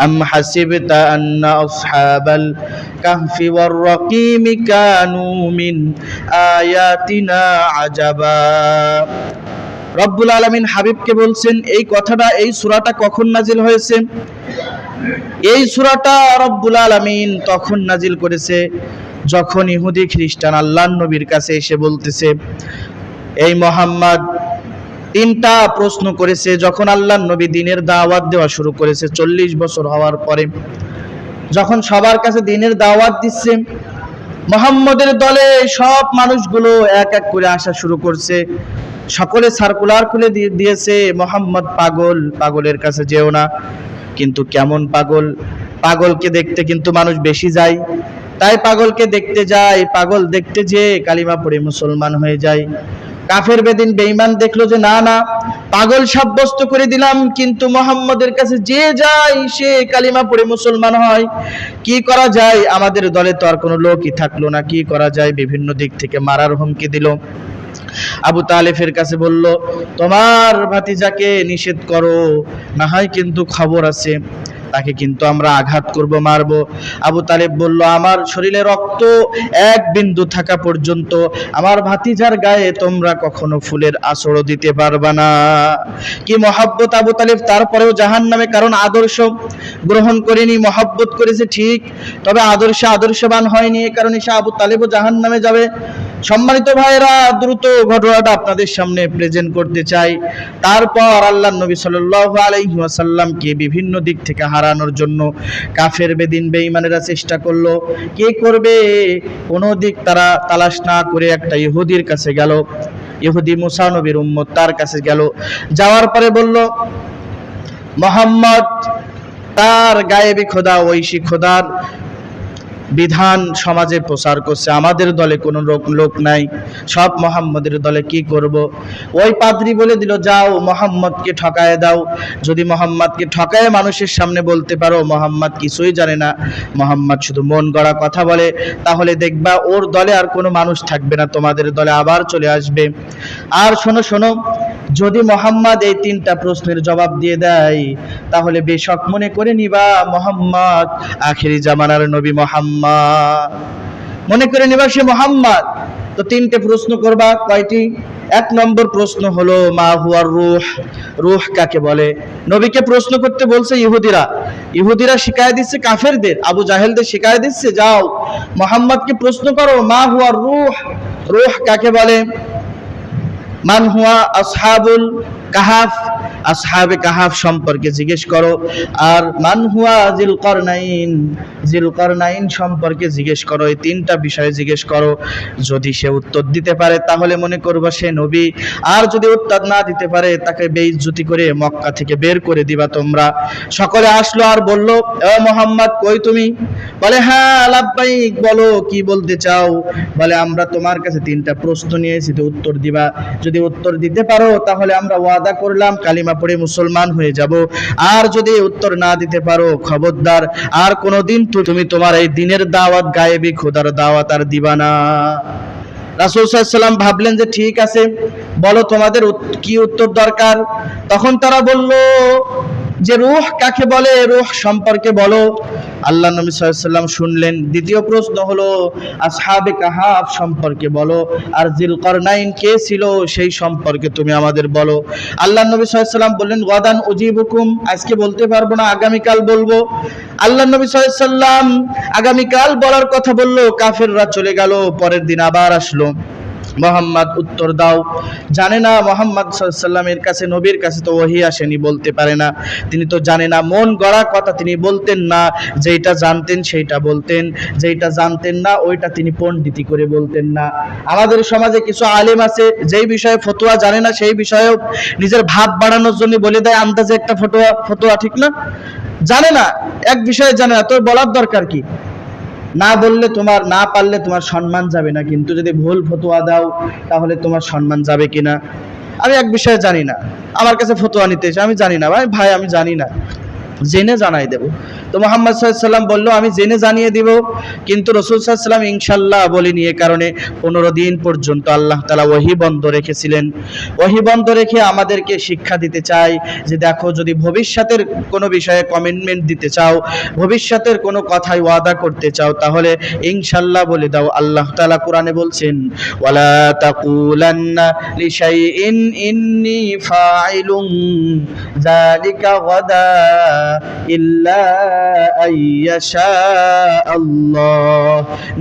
أم حسبت أن أصحاب الكهف والرقيم كانوا من آياتنا عجبا রব্বুল আলমিন হাবিবকে বলছেন এই কথাটা এই সূরাটা কখন নাজিল হয়েছে এই সূরাটা রব্বুল আলমিন তখন নাজিল করেছে যখন ইহুদি খ্রিস্টান আল্লাহ নবীর কাছে এসে বলতেছে এই মোহাম্মদ তিনটা প্রশ্ন করেছে, যখন আল্লাহ নবী দিনের দাওয়াত দেওয়া শুরু করেছে, চল্লিশ বছর হওয়ার পরে। যখন সবার কাছে দিনের দাওয়াত দিচ্ছে, মোহাম্মদের দলে সব মানুষগুলো এক এক করে আসা শুরু করছে। সকলে সার্কুলার খুলে দিয়ে দিয়েছে, মোহাম্মদ পাগল, পাগলের কাছে যেও না। কিন্তু কেমন পাগল? পাগলকে দেখতে কিন্তু মানুষ বেশি যায়। তাই পাগলকে দেখতে যায়, পাগল দেখতে যে কালিমা পড়ে মুসলমান হয়ে যায়। কাফের বেদিন বেঈমান দেখল যে না না, পাগল সাব্যস্ত করে দিলাম, কিন্তু মোহাম্মদের কাছে যে যায় সে কালিমা পড়ে মুসলমান হয়। কি করা যায়? আমাদের দলে তো আর কোনো লোকই থাকল না। কি করা যায়? বিভিন্ন দিক থেকে মারার হুমকি দিল। আবু তালেফের কাছে বলল, তোমার ভাতিজাকে নিষেধ করো, না হয় কিন্তু খবর আছে। তাকে কিন্তু আমরা আঘাত করব, মারব। আবু তালেব বলল, আমার শরীরে রক্ত এক বিন্দু থাকা পর্যন্ত আমার ভাতিজার গায়ে তোমরা কখনো ফুলের আচড় দিতে পারবা না। কি মহাব্বত আবু তালেব? তারপরেও জাহান নামে কারণ আদর্শ গ্রহণ করেনি, মহাব্বত করেছে ঠিক, তবে আদর্শে আদর্শবান হয়নি। এ কারণে সে আবু তালেবও জাহান নামে যাবে। সম্মানিত ভাইরা দ্রুত ঘটনাটা আপনাদের সামনে প্রেজেন্ট করতে চাই। তারপর আল্লাহ নবী সাল্লাল্লাহু আলাইহি ওয়াসাল্লামকে বিভিন্ন দিক থেকে হারানোর জন্য কাফের বেদিন বেঈমানেরা চেষ্টা করল। কে করবে? কোনো দিক তারা তালাশ না করে একটা ইহুদির কাছে গেল। ইহুদি মুসানবীর উম্মত তার কাছে গেল। যাওয়ার পরে বলল, মোহাম্মদ, তার গায়েবী খোদা, ঐশী খোদার বিধান সমাজে প্রচার করছে। আমাদের দলে কোনো লোক নাই। সব মোহাম্মদের দলে কি করব? ওই পাদ্রি বলে দিল, যাও মোহাম্মদকে ঠকায় দাও। যদি মোহাম্মদকে ঠকায় মানুষের সামনে বলতে পারো, মোহাম্মদ কিছুই জানে না। মোহাম্মদ শুধু মন গড়া কথা বলে। তাহলে দেখবা, ওর দলে আর কোনো মানুষ থাকবে না। তোমাদের দলে আবার চলে আসবে। আর শোনো শোনো, যদি মোহাম্মদ এই তিনটা প্রশ্নের জবাব দিয়ে দেয়, তাহলে বেশক মনে করে নিবা, মোহাম্মদ আখেরি জামানার নবী মোহাম্মদ মনে করে নিবা সে মোহাম্মদ। তো তিনটে প্রশ্ন করবা, কয়টি? এক নম্বর প্রশ্ন হলো, মা হুয়ার রুহ? রুহ কাকে বলে? নবীকে প্রশ্ন করতে বলছে ইহুদিরা। ইহুদিরা শিকায় দিচ্ছে কাফেরদের। আবু জাহেলদের শিকায় দিচ্ছে, যাও। মোহাম্মদকে প্রশ্ন করো, মা হুয়ার রুহ? রুহ কাকে বলে? মান হুয়া আসহাবুল কাহাফ, আসহাবে কাহাফ সম্পর্কে জিজ্ঞেস করো। আর মান হুয়া জিল করনাইন জিল করনাইন সম্পর্কে জিজ্ঞেস করো, এই তিনটা বিষয়ে জিজ্ঞেস করো। যদি সে উত্তর দিতে পারে, তাহলে মনে করব সে নবী। আর যদি উত্তর না দিতে পারে, তাকে বেইজ্জতি করে মক্কা থেকে বের করে দিবা তোমরা। সকলে আসলো আর বলল, এ মোহাম্মদ, কই তুমি? বলে হ্যাঁ লাব্বাইক বলো, কি বলতে চাও? বলে, আমরা তোমার কাছে তিনটা প্রশ্ন নিয়েছি তো উত্তর দিবা। যদি উত্তর দিতে পারো, তাহলে আমরা ওয়াদা করলাম, কালিমা পড়ে মুসলমান হয়ে যাব। আর যদি উত্তর না দিতে পারো, খবরদার, আর কোনোদিন তুমি তোমার এই দিনের দাওয়াত গায়েবি, খোদার দাওয়াত আর দিবা না। রাসুল সাল্লাম ভাবলেন যে ঠিক আছে, বলো তোমাদের কি উত্তর দরকার? তখন তারা বলল যে রুহ কাকে বলে, রুহ সম্পর্কে বলো। আল্লাহ নবী সাল্লাম শুনলেন। দ্বিতীয় প্রশ্ন হলো, আসহাবে কাহাফ সম্পর্কে বলো, আর জিল করনাইন কে ছিল, সেই সম্পর্কে তুমি আমাদের বলো। আল্লাহ নবী সাল্লাম বললেন, গদান উজিবুকুম, আজকে বলতে পারব না, আগামীকাল বলব। আল্লাহ নবী সাল্লাম আগামীকাল বলার কথা বলল, কাফেররা চলে গেল, পরের দিন আবার আসলো। মোহাম্মদ উত্তর দাও। জানে না মোহাম্মদ সাল্লামের কাছে নবীর কাছে তো ওহি আসেনি, বলতে পারে না। তিনি তো জানে না, মন গড়া কথা তিনি বলতেন না যেটা জানতেন সেইটা বলতেন যেটা জানতেন না ওইটা তিনি পণ্ডিতি করে বলতেন না। আমাদের সমাজে কিছু আলেম আছে, যেই বিষয়ে ফতোয়া জানে না সেই বিষয়েও নিজের ভাব বাড়ানোর জন্য বলে দেয়, আন্দাজে একটা ফতোয়া ফতোয়া ঠিক না? জানে না, এক বিষয়ে জানে না, তোর বলার দরকার কি? না বললে তোমার, না পারলে তোমার সম্মান যাবে না, কিন্তু যদি ভুল ফতোয়া দাও, তাহলে তোমার সম্মান যাবে কিনা? আমি এক বিষয়ে জানি না। আমার কাছে ফতোয়া নিতে এসে, আমি জানি না, ভাই ভাই, আমি জানি না। জেনে জানাই দেব। তো মোহাম্মদ সাল্লাম বলল, আমি জেনে জানিয়ে দিব। কিন্তু রসুল সাল্লাম ইনশাল্লাহ বলিনি, এ কারণে পনেরো দিন পর্যন্ত আল্লাহ তালা ওহি বন্ধ রেখেছিলেন। ওহি বন্ধ রেখে আমাদেরকে শিক্ষা দিতে চাই যে, দেখো, যদি ভবিষ্যতের কোনো বিষয়ে কমিটমেন্ট দিতে চাও, ভবিষ্যতের কোনো কথায় ওয়াদা করতে চাও, তাহলে ইনশাল্লাহ বলে দাও, আল্লাহ তালা কোরআনে বলছেন, ওয়ালা ইল্লা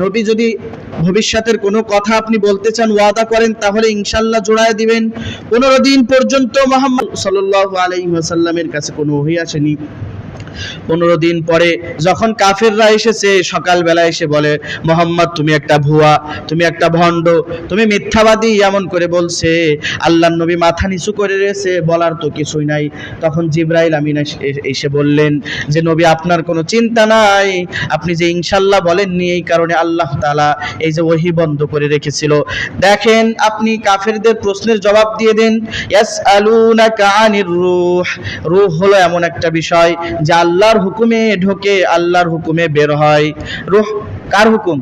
নবী যদি ভবিষ্যতের কোনো কথা আপনি বলতে চান, ওয়াদা করেন, তাহলে ইনশাল্লাহ জোড়ায় দিবেন। পনেরো দিন পর্যন্ত মোহাম্মদ সাল্লাহ আলাইহি ওয়াসাল্লামের কাছে কোনো ওহি আসেনি। পনেরো দিন পরে যখন কাফেররা এসেছে, সকালবেলা এসে বলে, মোহাম্মদ, তুমি একটা ভুয়া, তুমি একটা ভণ্ড, তুমি মিথ্যাবাদী, এমন করে বলছে। আল্লাহ নবী মাথা নিচু করে রয়েছে, বলার তো কিছুই নাই। তখন জিব্রাইল আমিন এসে- বললেন যে, নবী, আপনার কোনো চিন্তা নাই। আপনি যে ইনশাল্লাহ বলেননি এই কারণে আল্লাহ তাআলা এই যে ওহি বন্ধ করে রেখেছিল। দেখেন, আপনি কাফেরদের প্রশ্নের জবাব দিয়ে দেন। ইয়াসআলুনাকা আনির রূহ। রূহ হলো এমন একটা বিষয় যা আল্লাহর হুকুমে ঢোকে আল্লাহর হুকুমে বের হয়। রুহ কার হুকুম?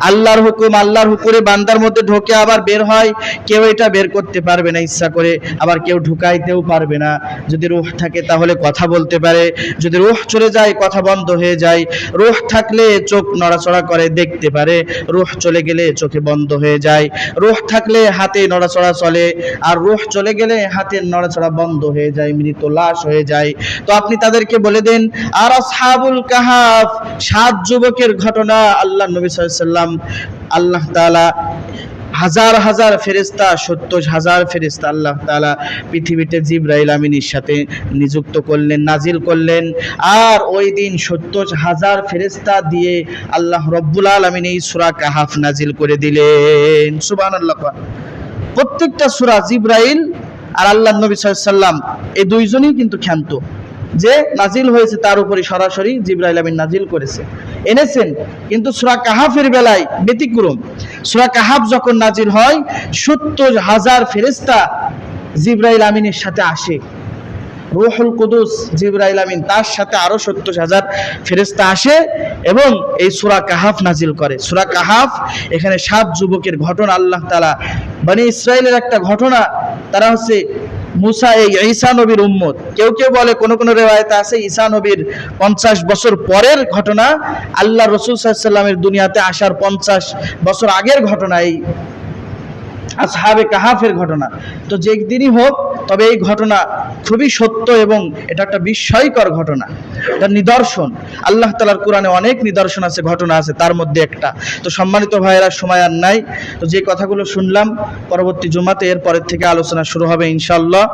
আল্লাহর হুকুম, আল্লাহর হুকুরে বান্দার মধ্যে ঢোকে আবার বের হয়, কেউ এটা বের করতে পারবে না, ইচ্ছা করে। আবার কেউ ঢুকাইতেও পারবে না। যদি রুহ থাকে তাহলে কথা বলতে পারে। যদি রুহ চলে যায়, কথা বন্ধ হয়ে যায়। রুহ থাকলে চোখ নড়াচড়া করে, দেখতে পারে। রুহ চলে গেলে চোখে বন্ধ হয়ে যায়। রুহ থাকলে হাতে নড়াচড়া চলে। আর রুহ চলে গেলে হাতের নড়াচড়া বন্ধ হয়ে যায়, মৃত লাশ হয়ে যায়। তো আপনি তাদেরকে বলে দেন, আর আসহাবুল কাহাফ, সাত যুবকের ঘটনা আল্লাহ নবী সাল্লাম আল্লাহ তাআলা হাজার হাজার ফেরেস্তা সত্তর হাজার ফেরেস্তা আল্লাহ তাআলা পৃথিবীতে জিব্রাইল আমিনীর সাথে নিযুক্ত করলেন নাজিল করলেন। আর ওই দিন সত্তর হাজার ফেরেস্তা দিয়ে আল্লাহ রব্বুল আলমিন এই সুরা কাহাফ নাজিল করে দিলেন। সুবান আল্লাহ প্রত্যেকটা সুরা জিব্রাইল আর আল্লাহ নবী সাল্লাম এই দুইজনই কিন্তু ক্ষান্ত। যে নাজিল হয়েছে তার উপরে সরাসরি জিব্রাইল আমিন নাজিল করেছে। এনেছেন, কিন্তু সুরা কাহাফের বেলায় ব্যতিক্রম। সুরা কাহাফ যখন নাজিল হয়, সত্তর হাজার ফেরেস্তা জিব্রাইল আমিনের সাথে আসে। রুহুল কুদুস জিব্রাইল আমিন তার সাথে আরও সত্তর হাজার ফেরেস্তা আসে এবং এই সুরা কাহাফ নাজিল করে। সুরা কাহাফ এখানে সাত যুবকের ঘটনা আল্লাহ তালা মানে ইসরায়েলের একটা ঘটনা, তারা হচ্ছে মুসা এই ঈসা নবীর উম্মত। কেউ কেউ বলে, কোন কোনো রেওয়ায়তে আছে, ঈসা নবীর পঞ্চাশ বছর পরের ঘটনা। আল্লাহ রসুল সাল্লামের দুনিয়াতে আসার পঞ্চাশ বছর আগের ঘটনা এই আসহাবে কাহাফের ঘটনা। তো যেদিনই হোক, তবে এই ঘটনা খুবই সত্য এবং এটা একটা বিস্ময়কর ঘটনা। এটা নিদর্শন। আল্লাহ তালার কোরআনে অনেক নিদর্শন আছে, ঘটনা আছে, তার মধ্যে একটা। তো সম্মানিত ভাইয়েরা, সময় আর নাই। তো যে কথাগুলো শুনলাম, পরবর্তী জুমাতে এর পরের থেকে আলোচনা শুরু হবে ইনশাল্লাহ